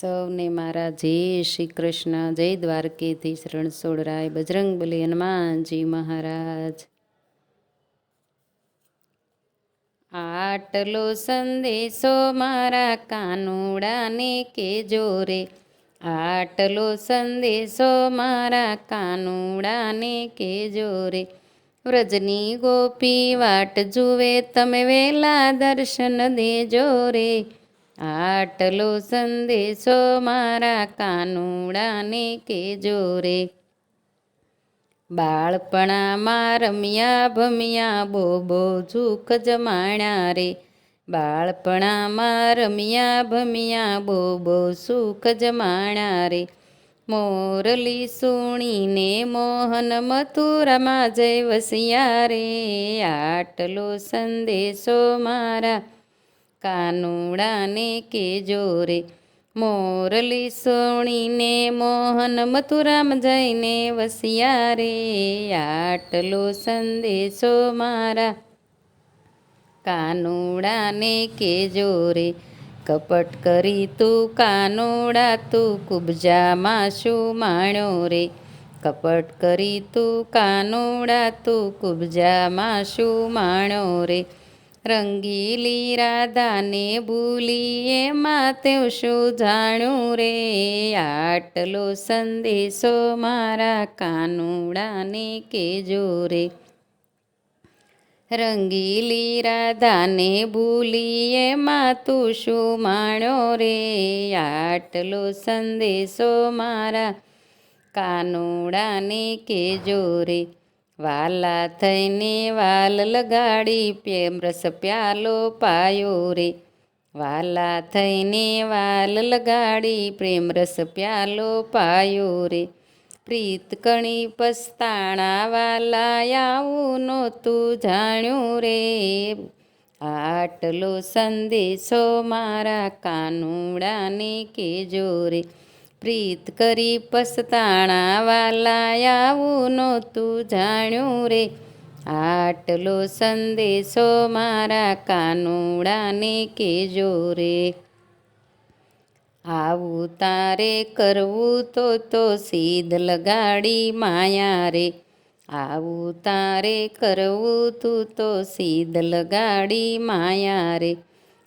સૌને મારા જય શ્રી કૃષ્ણ, જય દ્વારકેધીશ રણછોડરાય બજરંગબલી હનુમાનજી મહારાજ. આટલો સંદેશો મારા કાનુડાને કેજો રે. આટલો સંદેશો મારા કાનુડાને કેજો રે. વ્રજની ગોપી વાટ જુએ, તમે વેલા દર્શન દેજો રે. આટલો સંદેશો મારા કાનુડાને કેજો રે. બાળપણામાં રમ્યા ભમ્યા બોબો સુખ જમાણ્યા રે. બાળપણામાં રમ્યા ભમ્યા બોબો સુખ જમાણ્યા રે. મોરલી સુણીને મોહન મથુરામાં જય વસિયા રે. આટલો સંદેશો મારા કાનુડાને કેજો રે. મોરલી સોણીને મોહન મથુરામ જઈને વસિયા રે. આટલો સંદેશો મારા કાનુડાને કેજો રે. કપટ કરી તું કાનુડા, તું કુબજામાં શું માણ્યો રે? કપટ કરી તું કાનુડા, તું કુબજામાં શું માણ્યો રે? રંગીલી રાધાને ભૂલીએ એમાં તેው શું જાણું રે? આટલો સંદેશો મારા કાનુડાને કેજો રે. રંગીલી રાધાને ભૂલીએ એમાં તું શું માણો રે? આટલો સંદેશો મારા કાનુડાને કેજો રે. વાલા થઈને વાલ લગાડી પ્રેમ રસ પ્યાલો પાયો રે. વાલા થઈને વાલ લગાડી પ્રેમ રસ પ્યાલો પાયો રે. પ્રીત કણી પસ્તાણા વાલા આવું નહોતું જાણ્યું રે. આટલો સંદેશો મારા કાનુડાને કેજો રે. પ્રીત કરી પસ્તાણા વાલા આવું નહોતું જાણ્યું રે. આટલો સંદેશો મારા કાનુડાને કેજો રે. આવું તારે કરવું તો તો સીધ લગાડી માયા રે. આવું તારે કરવું તું તો સીધ લગાડી માયા રે.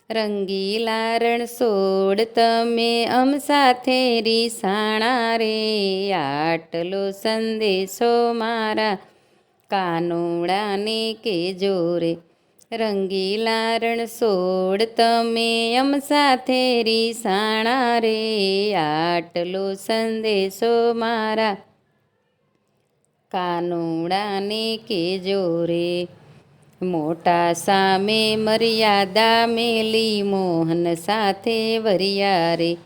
રંગીલા રણછોડ તમે અમ સાથે રીસાણા રે. આટલો સંદેશો મારા કાનુડાને કે જોરે રંગીલા રણછોડ તમે અમ સાથે રીસાણા રે. આટલો સંદેશો મારા કાનુડાને કે રે. મોટા સામે મર્યાદા મેલી મોહન સાથે વરિયારે.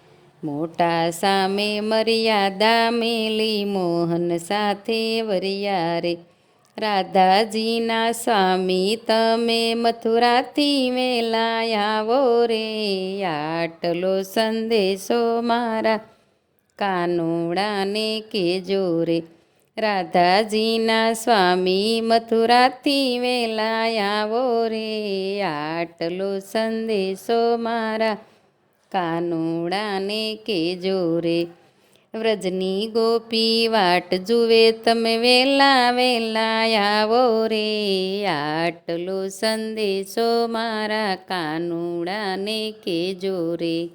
મોટા સામે મર્યાદા મેલી મોહન સાથે વરિયારે. રાધાજીના સ્વામી, તમે મથુરાથી મેલાયાવો રે. આટલો સંદેશો મારા કાનુડાને કેજો રે. રાધાજીના સ્વામી મથુરાથી વેલા આવો રે. આટલો સંદેશો મારા કાનુડાને કેજો રે. વ્રજની ગોપી વાટ જુએ તમે વેલા વેલા આવો રે. આટલો સંદેશો મારા કાનુડાને કેજો રે.